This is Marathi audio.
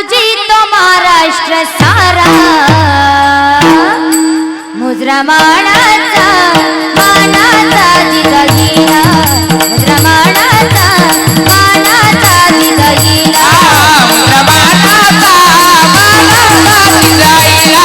तुझी तो महाराष्ट्र सारा. मुजरा माणाचा मानाचा जिजा जिला मुजरा माणाचा मानाचा जिजा जिला मुजरा माणाचा मानाचा जिजा जिला